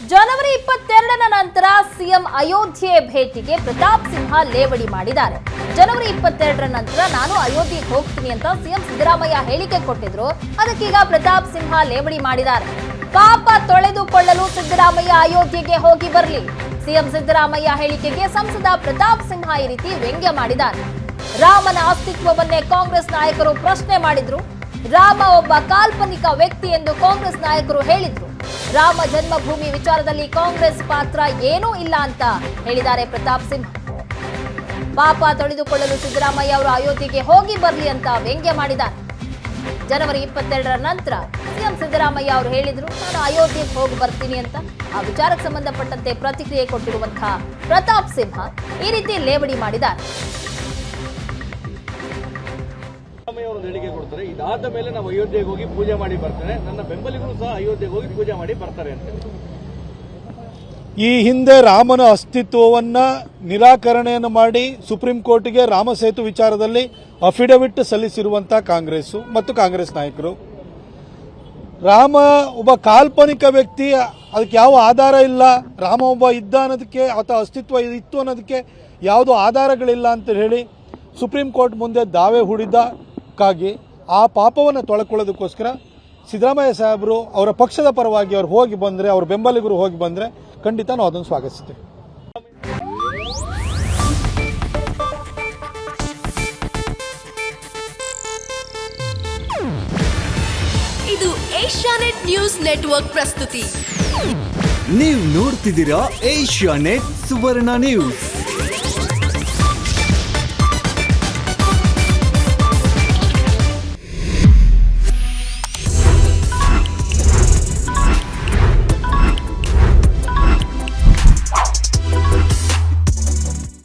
ಜನವರಿ ಇಪ್ಪತ್ತೆರಡನ ನಂತರ ಸಿಎಂ ಅಯೋಧ್ಯೆ ಭೇಟಿಗೆ ಪ್ರತಾಪ್ ಸಿಂಹ ಲೇವಡಿ ಮಾಡಿದ್ದಾರೆ. ಜನವರಿ ಇಪ್ಪತ್ತೆರಡರ ನಂತರ ನಾನು ಅಯೋಧ್ಯೆಗೆ ಹೋಗ್ತೀನಿ ಅಂತ ಸಿಎಂ ಸಿದ್ದರಾಮಯ್ಯ ಹೇಳಿಕೆ ಕೊಟ್ಟಿದ್ರು. ಅದಕ್ಕೀಗ ಪ್ರತಾಪ್ ಸಿಂಹ ಲೇವಡಿ ಮಾಡಿದ್ದಾರೆ. ಪಾಪ ತೊಳೆದುಕೊಳ್ಳಲು ಸಿದ್ದರಾಮಯ್ಯ ಅಯೋಧ್ಯೆಗೆ ಹೋಗಿ ಬರಲಿ. ಸಿಎಂ ಸಿದ್ದರಾಮಯ್ಯ ಹೇಳಿಕೆಗೆ ಸಂಸದ ಪ್ರತಾಪ್ ಸಿಂಹ ಈ ರೀತಿ ವ್ಯಂಗ್ಯ ಮಾಡಿದ್ದಾರೆ. ರಾಮನ ಅಸ್ತಿತ್ವವನ್ನೇ ಕಾಂಗ್ರೆಸ್ ನಾಯಕರು ಪ್ರಶ್ನೆ ಮಾಡಿದ್ರು. ರಾಮ ಒಬ್ಬ ಕಾಲ್ಪನಿಕ ವ್ಯಕ್ತಿ ಎಂದು ಕಾಂಗ್ರೆಸ್ ನಾಯಕರು ಹೇಳಿದ್ರು. ರಾಮ ಜನ್ಮಭೂಮಿ ವಿಚಾರದಲ್ಲಿ ಕಾಂಗ್ರೆಸ್ ಪಾತ್ರ ಏನೂ ಇಲ್ಲ ಅಂತ ಹೇಳಿದ್ದಾರೆ ಪ್ರತಾಪ್ ಸಿಂಹ. ಪಾಪ ತೊಳೆದುಕೊಳ್ಳಲು ಸಿದ್ದರಾಮಯ್ಯ ಅವರು ಅಯೋಧ್ಯೆಗೆ ಹೋಗಿ ಬರಲಿ ಅಂತ ವ್ಯಂಗ್ಯ ಮಾಡಿದ್ದಾರೆ. ಜನವರಿ ಇಪ್ಪತ್ತೆರಡರ ನಂತರ ಸಿಎಂ ಸಿದ್ದರಾಮಯ್ಯ ಅವರು ಹೇಳಿದ್ರು, ನಾನು ಅಯೋಧ್ಯೆಗೆ ಹೋಗಿ ಬರ್ತೀನಿ ಅಂತ. ಆ ವಿಚಾರಕ್ಕೆ ಸಂಬಂಧಪಟ್ಟಂತೆ ಪ್ರತಿಕ್ರಿಯೆ ಕೊಟ್ಟಿರುವಂತಹ ಪ್ರತಾಪ್ ಸಿಂಹ ಈ ರೀತಿ ಲೇವಡಿ ಮಾಡಿದ್ದಾರೆ. ಕೊಡ್ತಾರೆ. ಇದಾದ ಮೇಲೆ ನಾವು ಅಯೋಧ್ಯೆಗೆ ಹೋಗಿ ಪೂಜೆ ಮಾಡಿ ಬರ್ತಾರೆ ನನ್ನ ಬೆಂಬಲಿಗರು ಸಹ ಅಯೋಧ್ಯೆಗೆ ಹೋಗಿ ಪೂಜೆ ಮಾಡಿ ಬರ್ತಾರೆ ಅಂತ ಈ ಹಿಂದೆ ರಾಮನ ಅಸ್ತಿತ್ವವನ್ನು ನಿರಾಕರಣೆಯನ್ನು ಮಾಡಿ ಸುಪ್ರೀಂ ಕೋರ್ಟ್ಗೆ ರಾಮ ಸೇತು ವಿಚಾರದಲ್ಲಿ ಅಫಿಡವಿಟ್ ಸಲ್ಲಿಸಿರುವಂಥ ಕಾಂಗ್ರೆಸ್ಸು ಮತ್ತು ಕಾಂಗ್ರೆಸ್ ನಾಯಕರು. ರಾಮ ಒಬ್ಬ ಕಾಲ್ಪನಿಕ ವ್ಯಕ್ತಿ, ಅದಕ್ಕೆ ಯಾವ ಆಧಾರ ಇಲ್ಲ, ರಾಮ ಒಬ್ಬ ಇದ್ದ ಅನ್ನೋದಕ್ಕೆ ಅಥವಾ ಅಸ್ತಿತ್ವ ಇತ್ತು ಅನ್ನೋದಕ್ಕೆ ಯಾವುದು ಆಧಾರಗಳಿಲ್ಲ ಅಂತ ಹೇಳಿ ಸುಪ್ರೀಂ ಕೋರ್ಟ್ ಮುಂದೆ ದಾವೆ ಹೂಡಿದ್ದಕ್ಕಾಗಿ ಆ ಪಾಪವನ್ನು ತೊಳ್ಕೊಳ್ಳೋದಕ್ಕೋಸ್ಕರ ಸಿದ್ದರಾಮಯ್ಯ ಸಾಹೇಬರು ಅವರ ಪಕ್ಷದ ಪರವಾಗಿ ಅವ್ರು ಹೋಗಿ ಬಂದರೆ ಅವ್ರ ಬೆಂಬಲಿಗರು ಹೋಗಿ ಬಂದರೆ ಖಂಡಿತ ನಾವು ಅದನ್ನು ಸ್ವಾಗತಿಸ್ತೀವಿ. ಇದು ಏಷ್ಯಾನೆಟ್ ನ್ಯೂಸ್ ನೆಟ್ವರ್ಕ್ ಪ್ರಸ್ತುತಿ. ನೀವು ನೋಡ್ತಿದ್ದೀರಾ ಏಷ್ಯಾನೆಟ್ ಸುವರ್ಣ ನ್ಯೂಸ್.